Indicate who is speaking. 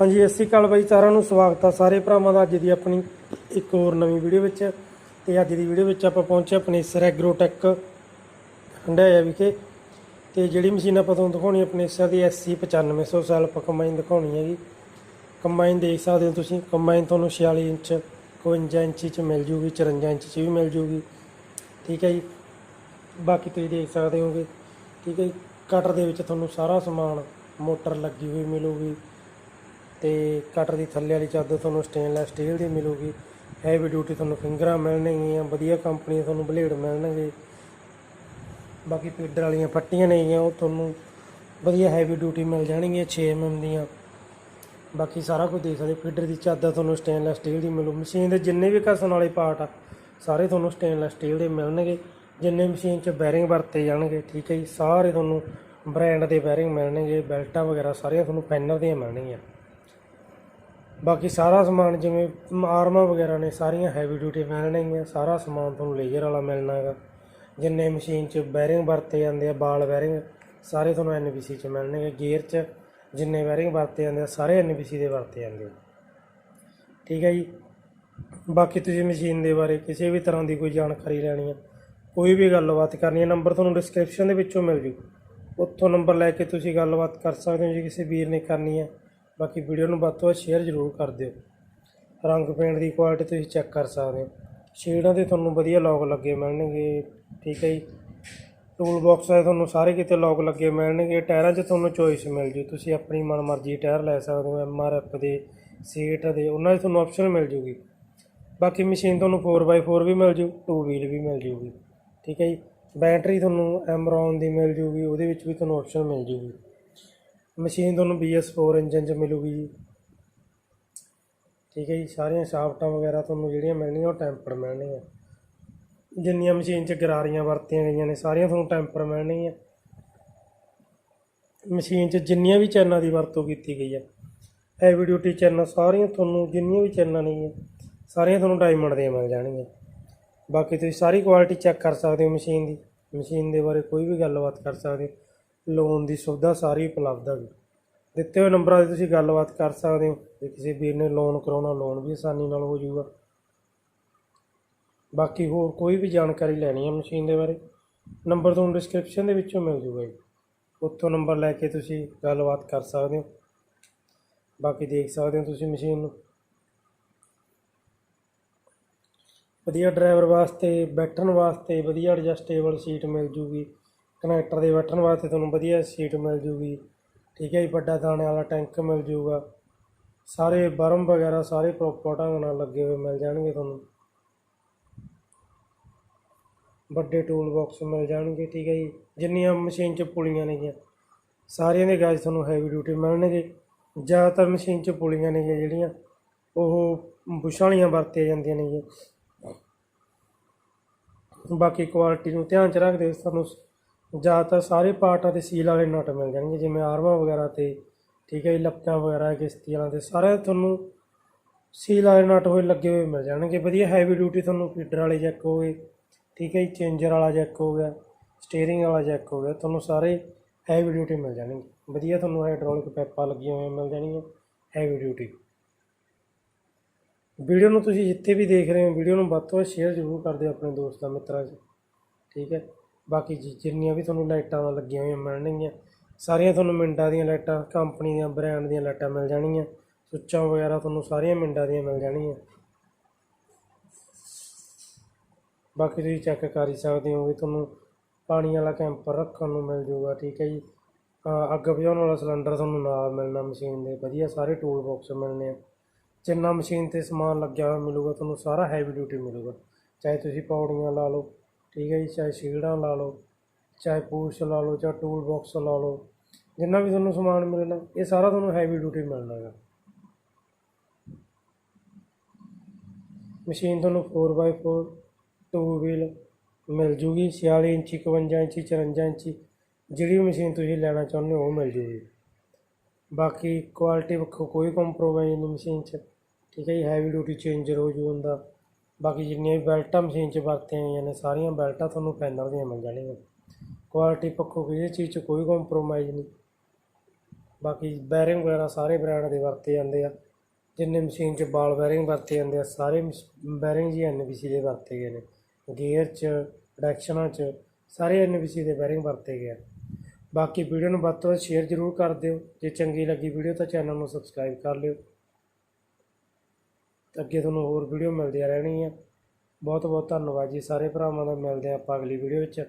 Speaker 1: ਹਾਂਜੀ, ਸਤਿ ਸ਼੍ਰੀ ਅਕਾਲ ਬਾਈ, ਸਾਰਿਆਂ ਨੂੰ ਸਵਾਗਤ ਆ ਸਾਰੇ ਭਰਾਵਾਂ ਦਾ ਅੱਜ ਦੀ ਆਪਣੀ ਇੱਕ ਹੋਰ ਨਵੀਂ ਵੀਡੀਓ ਵਿੱਚ। ਤੇ ਅੱਜ ਦੀ ਵੀਡੀਓ ਵਿੱਚ ਆਪਾਂ ਪਹੁੰਚੇ ਆਪਣੇ ਸਰ ਐਗਰੋਟੈਕ ਹੰਡਾਇਆ ਵਿਖੇ। ਤੇ ਜਿਹੜੀ ਮਸ਼ੀਨ ਆਪਾਂ ਤੁਹਾਨੂੰ ਦਿਖਾਉਣੀ, ਆਪਣੇ ਸਰ ਦੀ SC 9500 ਸੈਲ ਆਪਾਂ ਕੰਬਾਈਨ ਦਿਖਾਉਣੀ ਹੈਗੀ। ਕੰਬਾਈਨ ਦੇਖ ਸਕਦੇ ਹੋ ਤੁਸੀਂ, ਕੰਬਾਈਨ ਤੁਹਾਨੂੰ 46 ਇੰਚ 51 ਇੰਚ ਚ ਮਿਲ ਜੂਗੀ 54 ਇੰਚ ਚ ਵੀ ਮਿਲ ਜੂਗੀ। ਠੀਕ ਹੈ ਜੀ। ਬਾਕੀ ਤੁਸੀਂ ਦੇਖ ਸਕਦੇ ਹੋਗੇ। ਠੀਕ ਹੈ ਜੀ। ਕਟਰ ਦੇ ਵਿੱਚ ਤੁਹਾਨੂੰ ਸਾਰਾ ਸਮਾਨ, ਮੋਟਰ ਲੱਗੀ ਹੋਈ ਮਿਲੂਗੀ। ਤੇ ਕਟਰ ਦੀ ਥੱਲੇ ਵਾਲੀ ਚਾਦਰ ਤੁਹਾਨੂੰ ਸਟੇਨਲੈਸ ਸਟੀਲ ਦੀ ਮਿਲੂਗੀ। ਹੈਵੀ ਡਿਊਟੀ ਤੁਹਾਨੂੰ ਫਿੰਗਰਾਂ ਮਿਲਣਗੀਆਂ, ਵਧੀਆ ਕੰਪਨੀ ਦੇ ਤੁਹਾਨੂੰ ਬਲੇਡ ਮਿਲਣਗੇ। ਬਾਕੀ ਫੀਡਰ ਵਾਲੀਆਂ ਪੱਟੀਆਂ ਨੇਗੀਆਂ ਉਹ ਤੁਹਾਨੂੰ ਵਧੀਆ ਹੈਵੀ ਡਿਊਟੀ ਮਿਲ ਜਾਣਗੀਆਂ 6 mm ਦੀਆਂ। ਬਾਕੀ ਸਾਰਾ ਕੁਝ ਦੇਖ ਸਕਦੇ ਫੀਡਰ ਦੀ ਚਾਦਰ ਤੁਹਾਨੂੰ ਸਟੇਨਲੈਸ ਸਟੀਲ ਦੀ ਮਿਲੂ। ਮਸ਼ੀਨ ਦੇ ਜਿੰਨੇ ਵੀ ਘਸਣ ਵਾਲੇ ਪਾਰਟ ਆ, ਸਾਰੇ ਤੁਹਾਨੂੰ ਸਟੇਨਲੈਸ ਸਟੀਲ ਦੇ ਮਿਲਣਗੇ। ਜਿੰਨੇ ਮਸ਼ੀਨ 'ਚ ਬੈਰਿੰਗ ਵਰਤੇ ਜਾਣਗੇ, ਠੀਕ ਹੈ ਜੀ? ਸਾਰੇ ਤੁਹਾਨੂੰ ਬ੍ਰਾਂਡ ਦੇ ਬੈਰਿੰਗ ਮਿਲਣਗੇ, ਬੈਲਟਾਂ ਵਗੈਰਾ ਸਾਰੀਆਂ ਤੁਹਾਨੂੰ ਪੈਨਲ ਦੀਆਂ ਮਿਲਣਗੀਆਂ। ਬਾਕੀ ਸਾਰਾ ਸਮਾਨ ਜਿਵੇਂ ਆਰਮਾਂ ਵਗੈਰਾ ਨੇ, ਸਾਰੀਆਂ ਹੈਵੀ ਡਿਊਟੀ ਮਿਲਣਗੀਆਂ ਸਾਰਾ ਸਮਾਨ ਤੁਹਾਨੂੰ ਲੇਜ਼ਰ ਵਾਲਾ ਮਿਲਣਾ ਹੈਗਾ। ਜਿੰਨੇ ਮਸ਼ੀਨ 'ਚ ਬੈਰਿੰਗ ਵਰਤੇ ਜਾਂਦੇ ਆ, ਬਾਲ ਬੈਰਿੰਗ ਸਾਰੇ ਤੁਹਾਨੂੰ ਐਨਬੀਸੀ 'ਚ ਮਿਲਣਗੇ। ਗੇਅਰ 'ਚ ਜਿੰਨੇ ਬੈਰਿੰਗ ਵਰਤੇ ਜਾਂਦੇ ਆ, ਸਾਰੇ ਐਨਬੀਸੀ ਦੇ ਵਰਤੇ ਜਾਂਦੇ ਆ। ਠੀਕ ਹੈ ਜੀ? ਬਾਕੀ ਤੁਸੀਂ ਮਸ਼ੀਨ ਦੇ ਬਾਰੇ ਕਿਸੇ ਵੀ ਤਰ੍ਹਾਂ ਦੀ ਕੋਈ ਜਾਣਕਾਰੀ ਲੈਣੀ ਹੈ ਕੋਈ ਵੀ ਗੱਲਬਾਤ ਕਰਨੀ ਹੈ ਨੰਬਰ ਤੁਹਾਨੂੰ ਡਿਸਕ੍ਰਿਪਸ਼ਨ ਦੇ ਵਿੱਚੋਂ ਮਿਲ ਜੂ। ਉੱਥੋਂ ਨੰਬਰ ਲੈ ਕੇ ਤੁਸੀਂ ਗੱਲਬਾਤ ਕਰ ਸਕਦੇ ਹੋ ਜੇ, ਕਿਸੇ ਵੀਰ ਨੇ ਕਰਨੀ ਹੈ ਬਾਕੀ ਵੀਡੀਓ ਨੂੰ ਵੱਧ ਤੋਂ ਵੱਧ ਸ਼ੇਅਰ ਜ਼ਰੂਰ ਕਰ ਦਿਓ। ਰੰਗ ਪੇਂਟ ਦੀ ਕੁਆਲਿਟੀ ਤੁਸੀਂ ਚੈੱਕ ਕਰ ਸਕਦੇ ਹੋ। ਸ਼ੇਡਾਂ ਦੇ ਤੁਹਾਨੂੰ ਵਧੀਆ ਲੌਕ ਲੱਗੇ ਮਿਲਣਗੇ, ਠੀਕ ਹੈ ਜੀ। ਟੂਲ ਬਾਕਸ ਦੇ ਤੁਹਾਨੂੰ ਸਾਰੇ ਕਿਤੇ ਲੌਕ ਲੱਗੇ ਮਿਲਣਗੇ। ਟਾਇਰਾਂ 'ਚ ਤੁਹਾਨੂੰ ਚੋਇਸ ਮਿਲ ਜੂ। ਤੁਸੀਂ ਆਪਣੀ ਮਨਮਰਜ਼ੀ ਟਾਇਰ ਲੈ ਸਕਦੇ ਹੋ ਐਮ ਆਰ ਐਫ ਦੇ ਸੀਟ ਦੇ, ਉਹਨਾਂ 'ਚ ਤੁਹਾਨੂੰ ਆਪਸ਼ਨ ਮਿਲ ਜੂਗੀ। ਬਾਕੀ ਮਸ਼ੀਨ ਤੁਹਾਨੂੰ 4x4 ਵੀ ਮਿਲ ਜੂ 2 ਵੀਲ ਵੀ ਮਿਲ ਜੂਗੀ, ਠੀਕ ਹੈ ਜੀ। ਬੈਟਰੀ ਤੁਹਾਨੂੰ ਐਮਰੋਨ ਦੀ ਮਿਲ ਜੂਗੀ, ਉਹਦੇ ਵਿੱਚ ਵੀ ਤੁਹਾਨੂੰ ਆਪਸ਼ਨ ਮਿਲ ਜੂਗੀ। ਮਸ਼ੀਨ ਤੁਹਾਨੂੰ BS4 ਇੰਜਨ 'ਚ ਮਿਲੂਗੀ ਜੀ। ਠੀਕ ਹੈ ਜੀ, ਸਾਰੀਆਂ ਸ਼ਾਫਟਾਂ ਵਗੈਰਾ ਤੁਹਾਨੂੰ ਜਿਹੜੀਆਂ ਮਿਲਣੀਆਂ, ਉਹ ਟੈਂਪਰ ਮਿਲਣੀਆਂ ਜਿੰਨੀਆਂ ਮਸ਼ੀਨ 'ਚ ਗਰਾਰੀਆਂ ਵਰਤੀਆਂ ਗਈਆਂ ਨੇ, ਸਾਰੀਆਂ ਤੁਹਾਨੂੰ ਟੈਂਪਰ ਮਿਲਣਗੀਆਂ। ਮਸ਼ੀਨ 'ਚ ਜਿੰਨੀਆਂ ਵੀ ਚੈਨਾਂ ਦੀ ਵਰਤੋਂ ਕੀਤੀ ਗਈ ਹੈ ਹੈਵੀ ਡਿਊਟੀ ਚੈਨਾਂ ਸਾਰੀਆਂ ਤੁਹਾਨੂੰ, ਜਿੰਨੀਆਂ ਵੀ ਚੈਨਾਂ ਨੇ ਸਾਰੀਆਂ ਤੁਹਾਨੂੰ ਡਾਇਮੰਡ ਦੀਆਂ ਮਿਲ ਜਾਣਗੀਆਂ। ਬਾਕੀ ਤੁਸੀਂ ਸਾਰੀ ਕੁਆਲਿਟੀ ਚੈੱਕ ਕਰ ਸਕਦੇ ਹੋ ਮਸ਼ੀਨ ਦੀ। ਮਸ਼ੀਨ ਦੇ ਬਾਰੇ ਕੋਈ ਵੀ ਗੱਲਬਾਤ ਕਰ ਸਕਦੇ ਹੋ। ਲੋਨ ਦੀ ਸੁਵਿਧਾ ਸਾਰੀ ਉਪਲਬਧ ਹੈ ਦਿੱਤੇ ਹੋਏ ਨੰਬਰਾਂ 'ਤੇ ਤੁਸੀਂ ਗੱਲਬਾਤ ਕਰ ਸਕਦੇ ਹੋ ਜੇ ਕਿਸੇ ਵੀਰ ਨੇ ਲੋਨ ਕਰਾਉਣਾ, ਲੋਨ ਵੀ ਆਸਾਨੀ ਨਾਲ ਹੋ ਜਾਊਗਾ। ਬਾਕੀ ਹੋਰ ਕੋਈ ਵੀ ਜਾਣਕਾਰੀ ਲੈਣੀ ਹੈ ਮਸ਼ੀਨ ਦੇ ਬਾਰੇ, ਨੰਬਰ ਤੁਹਾਨੂੰ ਡਿਸਕ੍ਰਿਪਸ਼ਨ ਦੇ ਵਿੱਚੋਂ ਮਿਲ ਜੂਗਾ ਜੀ। ਉੱਥੋਂ ਨੰਬਰ ਲੈ ਕੇ ਤੁਸੀਂ ਗੱਲਬਾਤ ਕਰ ਸਕਦੇ ਹੋ। ਬਾਕੀ ਦੇਖ ਸਕਦੇ ਹੋ ਤੁਸੀਂ ਮਸ਼ੀਨ ਨੂੰ। ਵਧੀਆ ਡਰਾਈਵਰ ਵਾਸਤੇ, ਬੈਠਣ ਵਾਸਤੇ ਵਧੀਆ ਐਡਜਸਟੇਬਲ ਸੀਟ ਮਿਲ ਜੂਗੀ। ਕਨੈਕਟਰ ਦੇ ਬੈਠਣ ਵਾਸਤੇ ਤੁਹਾਨੂੰ ਵਧੀਆ ਸੀਟ ਮਿਲ ਜੂਗੀ। ਠੀਕ ਹੈ ਜੀ, ਵੱਡਾ ਦਾਣੇ ਵਾਲਾ ਟੈਂਕ ਮਿਲ ਜੂਗਾ। ਸਾਰੇ ਬਰਮ ਵਗੈਰਾ, ਸਾਰੇ ਪ੍ਰੋਪਰ ਢੰਗ ਨਾਲ ਲੱਗੇ ਹੋਏ ਮਿਲ ਜਾਣਗੇ ਤੁਹਾਨੂੰ। ਵੱਡੇ ਟੂਲ ਬਾਕਸ ਮਿਲ ਜਾਣਗੇ, ਠੀਕ ਹੈ ਜੀ। ਜਿੰਨੀਆਂ ਮਸ਼ੀਨ 'ਚ ਪੁਲੀਆਂ ਨੇਗੀਆਂ, ਸਾਰੀਆਂ ਦੇ ਗਾਜ ਤੁਹਾਨੂੰ ਹੈਵੀ ਡਿਊਟੀ ਮਿਲਣਗੇ। ਜ਼ਿਆਦਾਤਰ ਮਸ਼ੀਨ 'ਚ ਪੁਲੀਆਂ ਨੇਗੀਆਂ ਜਿਹੜੀਆਂ, ਉਹ ਬੁਸ਼ਾਂ ਵਾਲੀਆਂ ਵਰਤੀਆਂ ਜਾਂਦੀਆਂ ਨੇਗੀਆਂ। ਬਾਕੀ ਕੁਆਲਿਟੀ ਨੂੰ ਧਿਆਨ 'ਚ ਰੱਖਦੇ ਹੋਏ ਤੁਹਾਨੂੰ ਜ਼ਿਆਦਾਤਰ ਸਾਰੇ ਪਾਰਟਾਂ ਤੇ ਸੀਲ ਵਾਲੇ ਨਟ ਮਿਲ ਜਾਣਗੇ, ਜਿਵੇਂ ਆਰਮਾਂ ਵਗੈਰਾ ਤੇ, ਠੀਕ ਹੈ ਜੀ ਲੱਪਾਂ ਵਗੈਰਾ, ਕਿਸ਼ਤੀ ਵਾਲਾ ਤੇ ਸਾਰੇ ਤੁਹਾਨੂੰ ਸੀਲ ਵਾਲੇ ਨਟ ਹੋਏ ਲੱਗੇ ਹੋਏ ਮਿਲ ਜਾਣਗੇ। ਵਧੀਆ ਹੈਵੀ ਡਿਊਟੀ ਤੁਹਾਨੂੰ ਫੀਡਰ ਵਾਲੇ ਜੈਕ ਹੋ ਗਏ, ਠੀਕ ਹੈ ਜੀ ਚੇਂਜਰ ਵਾਲਾ ਜੈਕ ਹੋ ਗਿਆ ਸਟੀਅਰਿੰਗ ਵਾਲਾ ਜੈਕ ਹੋ ਗਿਆ, ਤੁਹਾਨੂੰ ਸਾਰੇ ਹੈਵੀ ਡਿਊਟੀ ਮਿਲ ਜਾਣਗੇ। ਵਧੀਆ ਤੁਹਾਨੂੰ ਹਾਈਡ੍ਰੋਲਿਕ ਪੈਪਾਂ ਲੱਗੀਆਂ ਹੋਈਆਂ ਮਿਲ ਜਾਣਗੀਆਂ ਹੈਵੀ ਡਿਊਟੀ ਵੀਡੀਓ ਨੂੰ ਤੁਸੀਂ ਜਿੱਥੇ ਵੀ ਦੇਖ ਰਹੇ ਹੋ, ਵੀਡੀਓ ਨੂੰ ਵੱਧ ਤੋਂ ਵੱਧ ਸ਼ੇਅਰ ਜ਼ਰੂਰ ਕਰ ਦਿਓ ਆਪਣੇ ਦੋਸਤਾਂ, ਮਿੱਤਰਾਂ 'ਚ, ਠੀਕ ਹੈ। ਬਾਕੀ ਜਿ- ਜਿੰਨੀਆਂ ਵੀ ਤੁਹਾਨੂੰ ਲਾਈਟਾਂ ਲੱਗੀਆਂ ਹੋਈਆਂ ਮਿਲਣਗੀਆਂ, ਸਾਰੀਆਂ ਤੁਹਾਨੂੰ ਮਿੰਟਾਂ ਦੀਆਂ ਲਾਈਟਾਂ, ਕੰਪਨੀ ਦੀਆਂ, ਬ੍ਰਾਂਡ ਦੀਆਂ ਲਾਈਟਾਂ ਮਿਲ ਜਾਣਗੀਆਂ। ਸੁੱਚਾਂ ਵਗੈਰਾ ਤੁਹਾਨੂੰ ਸਾਰੀਆਂ ਮਿੰਟਾਂ ਦੀਆਂ ਮਿਲ ਜਾਣਗੀਆਂ। ਬਾਕੀ ਤੁਸੀਂ ਚੈੱਕ ਕਰ ਹੀ ਸਕਦੇ ਹੋ ਵੀ ਤੁਹਾਨੂੰ ਪਾਣੀ ਵਾਲਾ ਕੈਂਪਰ ਰੱਖਣ ਨੂੰ ਮਿਲ ਜਾਊਗਾ ਠੀਕ ਹੈ ਜੀ। ਅੱਗ ਬੁਝਾਉਣ ਵਾਲਾ ਸਿਲੰਡਰ ਤੁਹਾਨੂੰ ਨਾਲ ਮਿਲਣਾ ਮਸ਼ੀਨ ਦੇ, ਵਧੀਆ ਸਾਰੇ ਟੂਲ ਬਾਕਸ ਮਿਲਣੇ ਆ। ਜਿੰਨਾ ਮਸ਼ੀਨ ਤੇ ਸਮਾਨ ਲੱਗਿਆ ਹੋਇਆ ਮਿਲੂਗਾ, ਤੁਹਾਨੂੰ ਸਾਰਾ ਹੈਵੀ ਡਿਊਟੀ ਮਿਲੂਗਾ। ਚਾਹੇ ਤੁਸੀਂ ਪੌੜੀਆਂ ਲਾ ਲਓ ਠੀਕ ਹੈ ਜੀ, ਚਾਹੇ ਸ਼ੀਲਡਾਂ ਲਾ ਲਓ, ਚਾਹੇ ਪੂਛ ਲਾ ਲਓ, ਚਾਹੇ ਟੂਲ ਬਾਕਸ ਲਾ ਲਓ, ਜਿੰਨਾ ਵੀ ਤੁਹਾਨੂੰ ਸਮਾਨ ਮਿਲਣਾ, ਇਹ ਸਾਰਾ ਤੁਹਾਨੂੰ ਹੈਵੀ ਡਿਊਟੀ ਮਿਲਣਾ ਹੈਗਾ। ਮਸ਼ੀਨ ਤੁਹਾਨੂੰ 4x4 ਟੂ ਵੀਲ ਮਿਲ ਜੂਗੀ 46 ਇੰਚੀ 51 ਇੰਚੀ 54 ਇੰਚੀ, ਜਿਹੜੀ ਵੀ ਮਸ਼ੀਨ ਤੁਸੀਂ ਲੈਣਾ ਚਾਹੁੰਦੇ ਹੋ, ਉਹ ਮਿਲ ਜੂਗੀ। ਬਾਕੀ ਕੁਆਲਿਟੀ ਵੱਖੋ ਕੋਈ ਕੰਪਰੋਮਾਈਜ਼ ਨਹੀਂ ਮਸ਼ੀਨ 'ਚ। ਠੀਕ ਹੈ ਜੀ ਹੈਵੀ ਡਿਊਟੀ ਚੇਂਜਰ ਹੋ ਜੂ ਹੁੰਦਾ। ਬਾਕੀ ਜਿੰਨੀਆਂ ਵੀ ਬੈਲਟਾਂ ਮਸ਼ੀਨ 'ਚ ਵਰਤੀਆਂ ਹੋਈਆਂ ਨੇ, ਸਾਰੀਆਂ ਬੈਲਟਾਂ ਤੁਹਾਨੂੰ ਫੈਨਰ ਦੀਆਂ ਮਿਲ ਜਾਣਗੀਆਂ ਕੁਆਲਿਟੀ ਪੱਖੋਂ ਕਿਸੇ ਚੀਜ਼ 'ਚ ਕੋਈ ਕੰਪਰੋਮਾਈਜ਼ ਨਹੀਂ। ਬਾਕੀ ਬੈਰਿੰਗ ਵਗੈਰਾ ਸਾਰੇ ਬ੍ਰਾਂਡ ਦੇ ਵਰਤੇ ਜਾਂਦੇ ਆ। ਜਿੰਨੇ ਮਸ਼ੀਨ 'ਚ ਬਾਲ ਬੈਰਿੰਗ ਵਰਤੇ ਜਾਂਦੇ ਆ, ਸਾਰੇ ਬੈਰਿੰਗ ਜੀ ਐਨਬੀਸੀ ਦੇ ਵਰਤੇ ਗਏ ਨੇ। ਗੇਅਰ 'ਚ ਡਾਇਰੈਕਸ਼ਨਾਂ 'ਚ, ਸਾਰੇ ਐਨਬੀਸੀ ਦੇ ਬੈਰਿੰਗ ਵਰਤੇ ਗਏ ਆ। ਬਾਕੀ ਵੀਡੀਓ ਨੂੰ ਵੱਧ ਤੋਂ ਵੱਧ ਸ਼ੇਅਰ ਜ਼ਰੂਰ ਕਰ ਦਿਓ। ਜੇ ਚੰਗੀ ਲੱਗੀ ਵੀਡੀਓ ਤਾਂ ਚੈਨਲ ਨੂੰ ਸਬਸਕ੍ਰਾਈਬ ਕਰ ਲਿਓ। ਅੱਗੇ ਤੁਹਾਨੂੰ ਹੋਰ ਵੀਡੀਓ ਮਿਲਦੀਆਂ ਰਹਿਣਗੀਆਂ। ਬਹੁਤ ਬਹੁਤ ਧੰਨਵਾਦ ਜੀ। ਸਾਰੇ ਭਰਾਵਾਂ ਦਾ ਮਿਲਦੇ ਹਾਂ ਆਪਾਂ ਅਗਲੀ ਵੀਡੀਓ ਵਿੱਚ।